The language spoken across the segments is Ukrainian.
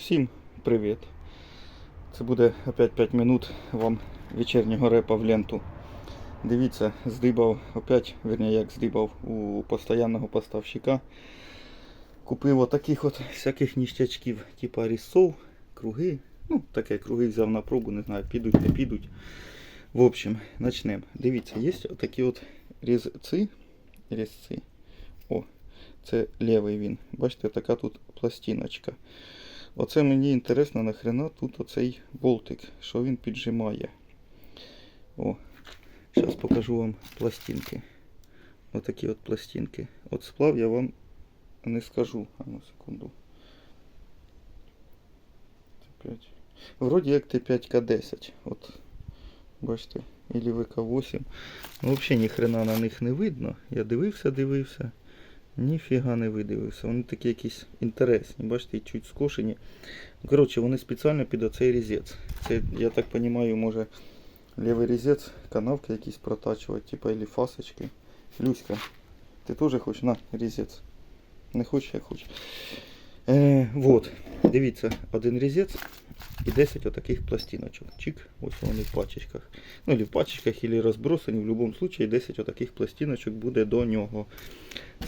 Всім привіт. Це буде опять 5 минут вам вечірнього репа в ленту. Дивіться, здибав опять, верні, як здибав у постоянного поставщика. Купив отаких от всяких ніштячків, типа різцов, круги. Ну, таке круги взяв на пробу, не знаю, підуть, не підуть. В общем, почнемо. Дивіться, є отакі от різці. Різці. О, це лівий він. Бачите, така тут пластиночка. Оце мені інтересно, нахрена тут оцей болтик, що він піджимає. О, зараз покажу вам пластинки. Отакі от пластинки. От сплав я вам не скажу. А ну секунду. Т5. Вроді як Т5К10. От, бачите, или ВК8. Ну, взагалі ні хрена на них не видно. Я дивився, дивився. Ніфіга не видивився. Вони такі якісь інтересні. Бачите, і чуть скошені. Коротше, вони спеціально під оцей різець. Це, я так розумію, може лівий різець, канавки якісь протачувати, типа или фасочки. Люська, ти теж хочеш? На, різець. Не хочеш, я хочу. Е, вот, дивіться, один різець і 10 отаких пластиночок. Чик, ось вони в пачечках. Ну, или в пачечках, или розбросані. В будь-якому випадку 10 отаких пластиночок буде до нього.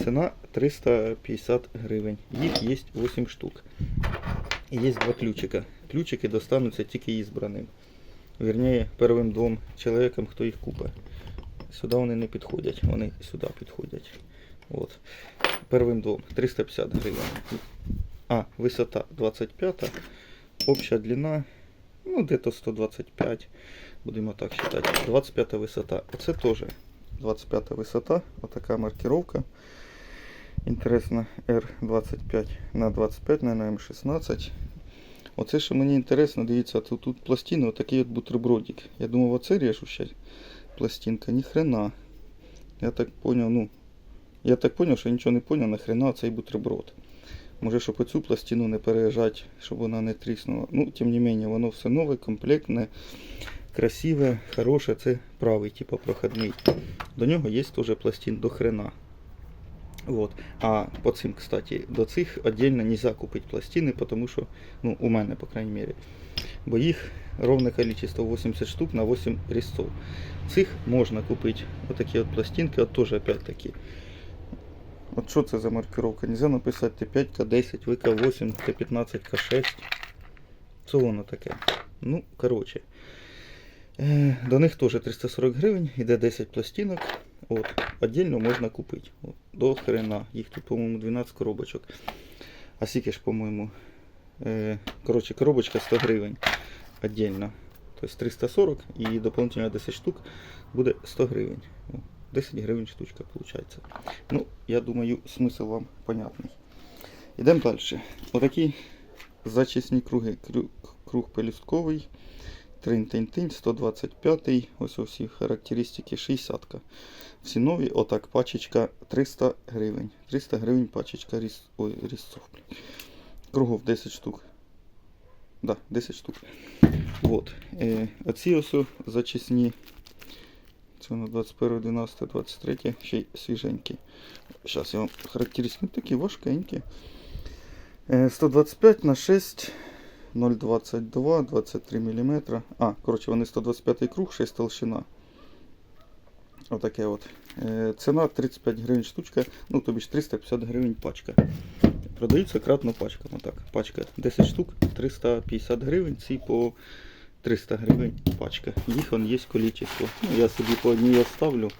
Ціна 350 гривень. Їх є 8 штук. І є два ключика. Ключики достануться тільки ізбраним. Вірніше, первим двом чоловікам, хто їх купить. Сюди вони не підходять, вони сюди підходять. От. Первим двом 350 гривень. А, висота 25, обща длина, ну, где-то 125, будемо так считать. 25 висота. Оце теж 25 висота, отака маркировка. Інтересно, R25 на 25, наверное, М16. Оце, що мені інтересно, дивіться, тут, тут пластина, отакий от бутербродик. Я думав, оце режу ще пластинка. Ні хрена. Я так поняв, ну, я так поняв, що нічого не поняв, нахрена цей бутерброд. Може, щоб оцю пластину не переїжджати, щоб вона не тріснула. Ну, тим не менше, воно все нове, комплектне, красиве, хороше. Це правий, типу проходний. До нього є теж пластин до хрена. Вот. А по цим, кстати, до цих отдельно нельзя купить пластины, потому что, ну, у мене, по крайней мере, бо їх ровне количество 80 штук на 8 резцов. Цих можна купити отакі от пластинки, от теж опять-таки. От що це за маркировка? Нельзя написати Т5, К10, ВК8, Т15, К6. Це воно таке. Ну, короче. Е, До них теж 340 гривень, іде 10 пластинок. От, отдельно можна купити. От, до хрена. Їх тут, по-моєму, 12 коробочок. А скільки ж, по-моєму. Е, коротше, коробочка 100 гривень отдельно. Тобто 340 і дополнительно 10 штук буде 100 гривень. О, 10 гривень штучка виходить. Ну, я думаю, смисл вам понятний. Йдемо далі. Отакі зачисні круги. Круг пелюстковий. Тринь-тинь-тинь, 125 ось усі характеристики 60 -ка. Всі нові, отак, пачечка 300 гривень. 300 гривень пачечка різ... Ой, різцов. Кругов 10 штук. Да, 10 штук. Вот. Е, оці ось зачисні. Це на 21, 12, 23, ще й свіженькі. Зараз я вам характеристики такі важкенькі. Е, 125 на 6. 0,22, 23 мм. А, коротше, вони 125 круг, 6 толщина. Отаке от. Е, ціна 35 гривень штучка, ну тобі ж 350 гривень пачка. Продаються кратно пачка. Отак. Пачка 10 штук, 350 гривень, ці по 300 гривень пачка. Їх вон є количество. Ну, я собі по одній оставлю,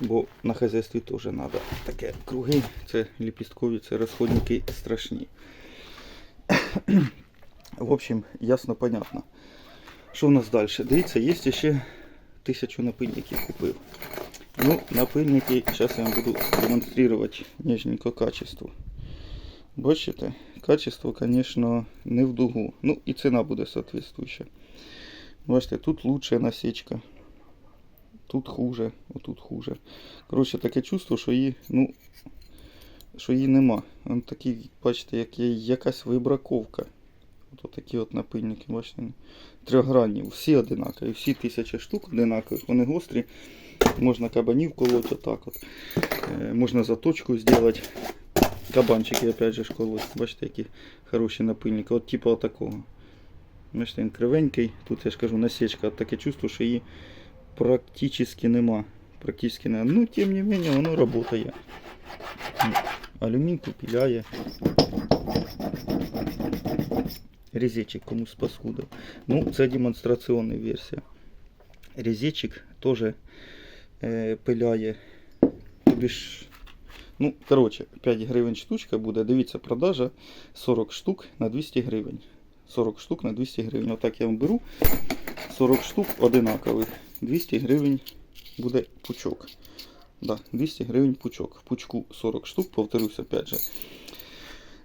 бо на хазяйстві теж треба. Таке круги, це ліпісткові, це розходники страшні. В общем, ясно, понятно. Що у нас далі? Дивіться, є ще тисячу напильників купив. Ну, напильники, зараз я вам буду демонструвати нежненько качество. Бачите, качество, звісно, не в дугу. Ну і ціна буде соответствующа. Бачите, тут лучше насічка. Тут хуже, отут хуже. Коротше, таке чувство, що її, ну, що її нема. Он такий, бачите, як якась вибраковка. От такі от напильники, бачите, трьохгранні, всі одинакові, всі тисячі штук одинакових, вони гострі. Можна кабанів колоть отак от. Е, Можна заточку зробити. Кабанчики, опять же, школу. Бачите, які хороші напильники. От типу такого. Бачите, він кривенький. Тут я ж кажу, насічка. Таке чувство, що її практично нема. Практично нема. Ну, тим не менее, воно працює. Алюмінку піляє. Резечик комусь паскудив. Ну, це демонстраційна версія. Резечик теж е, пиляє. Тобі ж, ну, коротше, 5 гривень штучка буде. Дивіться, продажа 40 штук на 200 гривень. 40 штук на 200 гривень. Отак я вам беру. 40 штук одинакових. 200 гривень буде пучок. Да, 200 гривень пучок. В пучку 40 штук, повторюсь опять же.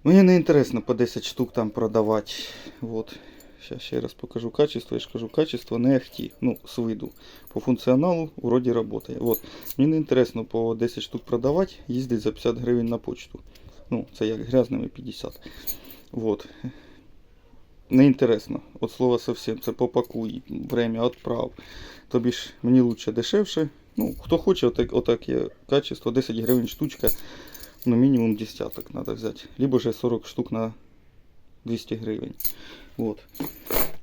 Мені не інтересно по 10 штук там продавати. Вот. Сейчас ще раз покажу качество. Я ж кажу, качество не ахті. Ну, з виду. По функціоналу вроді працює. Вот. Мені не інтересно по 10 штук продавати, їздить за 50 гривень на почту. Ну, це як грязними 50. Вот. Не інтересно. От слова совсем. Це попакуй, время отправ. Тобі ж мені лучше дешевше. Ну, хто хоче, отак, отак є качество, 10 гривень штучка. Ну, мінімум десяток треба взяти. Либо же 40 штук на 200 гривень. Вот.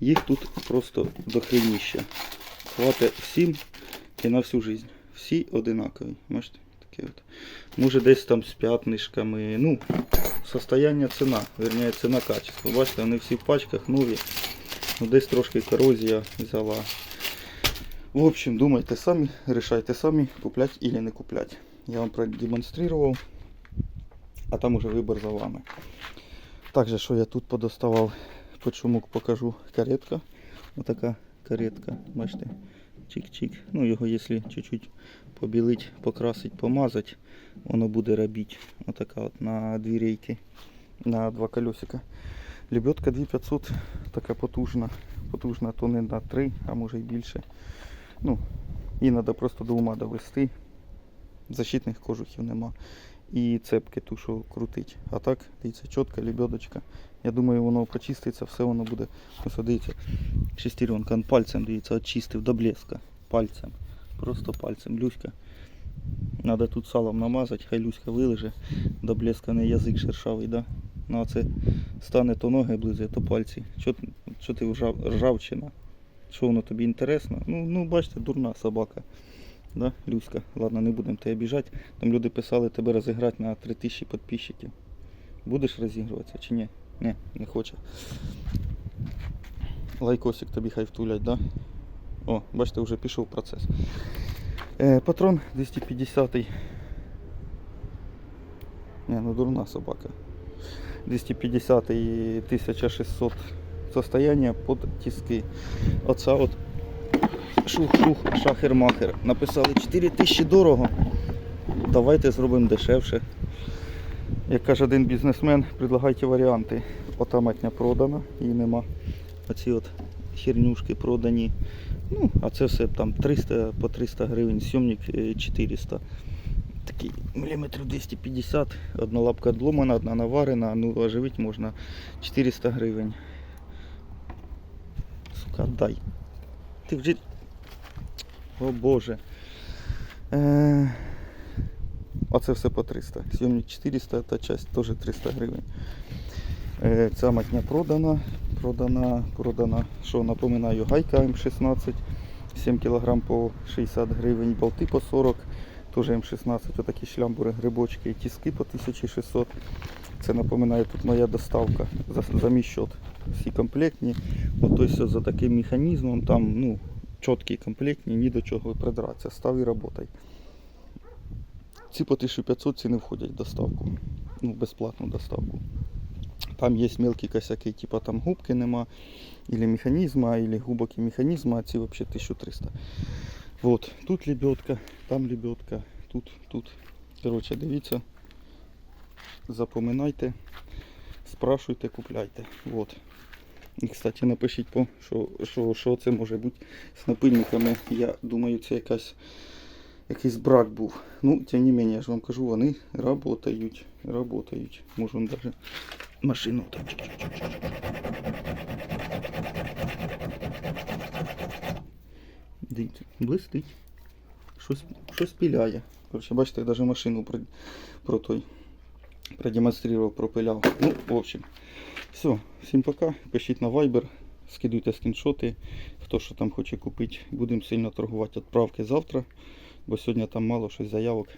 Їх тут просто дохренища. Хватить всім і на всю жизнь. Всі одинакові. Бачите? Таке от. Може десь там з п'ятнишками. Ну, состояння ціна. Верніше ціна качество. Бачите, вони всі в пачках нові. Ну, десь трошки корозія взяла. В общем, думайте самі, решайте самі, куплять или не куплять. Я вам продемонстрував, а там уже вибір за вами. Также, що я тут подоставав, чому покажу каретка. Отака каретка, бачите, чик-чик. Ну його якщо чуть-чуть побілить, покрасить, помазать, воно буде робити. Отака от на дві рейки, на два колесика. Лебедка 2500, така потужна. Потужна тони на 3, а може й більше. Ну, її треба просто до ума довести. Защитних кожухів нема. І цепки ту, що крутить. А так, дивіться, чітка лебедочка. Я думаю, воно почиститься, все воно буде. Ось дивіться, шестеренка, пальцем, дивіться, очистив до блеска. Пальцем. Просто пальцем. Люська. Надо тут салом намазати, хай Люська вилеже. До блеска не язик шершавий, да? Ну а це стане то ноги облизує, то пальці. Що, ти ржав, ржавчина? Що воно тобі інтересно? Ну, ну бачите, дурна собака. Да, Люська. Ладно, не будемо тебе біжати. Там люди писали тебе розіграти на 3000 підписчиків. Будеш розігруватися чи ні? Ні, не хоче. Лайкосик тобі хай втулять, да? О, бачите, вже пішов процес. Е, патрон 250. Ні, ну дурна собака. 250 і 1600 состояние под тиски. Оце от шух-шух, шахер-махер. Написали 4000 дорого. Давайте зробимо дешевше. Як каже один бізнесмен, предлагайте варіанти. Ота матня продана, її нема. Оці от хернюшки продані. Ну, а це все там 300 по 300 гривень, сьомник е, 400. Такий міліметрів 250, одна лапка одломана, одна наварена, ну оживити можна 400 гривень. Сука, дай. Ти вже. О Боже. Е... Оце все по 300. Сьомник 400, та часть теж 300 гривень. Е, ця матня продана. Продана, продана, що напоминаю, гайка М16, 7 кг по 60 гривень, болти по 40, теж М16, отакі шлямбури, грибочки, і тіски по 1600. Це напоминаю, тут моя доставка за, за мій счет. Всі комплектні. Ось за таким механізмом, там ну, чіткі комплектні, ні до чого придратися. Став і работай. Ці по 1500 ці не входять в доставку. Ну, безплатну доставку. Там є мелкі косяки, типа там губки нема, или механізма, или губок і механізма, а ці взагалі 1300. Вот, тут лебедка, там лебедка, тут, тут. Короче, дивіться, запоминайте, спрашуйте, купляйте. Вот. І, кстати, напишіть, по, що, що, що це може бути з напильниками. Я думаю, це якась, якийсь брак був. Ну, тим не менше, я ж вам кажу, вони работають, работають. Можу даже машину. Дивіться, блистить. Щось, щось піляє. Короче, бачите, навіть машину про, про той продемонстрував, пропиляв. Ну, в общем, все, всім пока. Пишіть на Viber, скидуйте скріншоти, хто що там хоче купити. Будемо сильно торгувати відправки завтра, бо сьогодні там мало щось заявок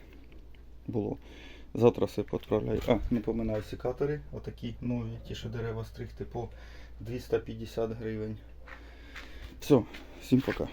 було. Завтра все відправляю. А, не поминаю секатори, отакі нові, ті, що дерева стригти по 250 гривень. Все, всім пока.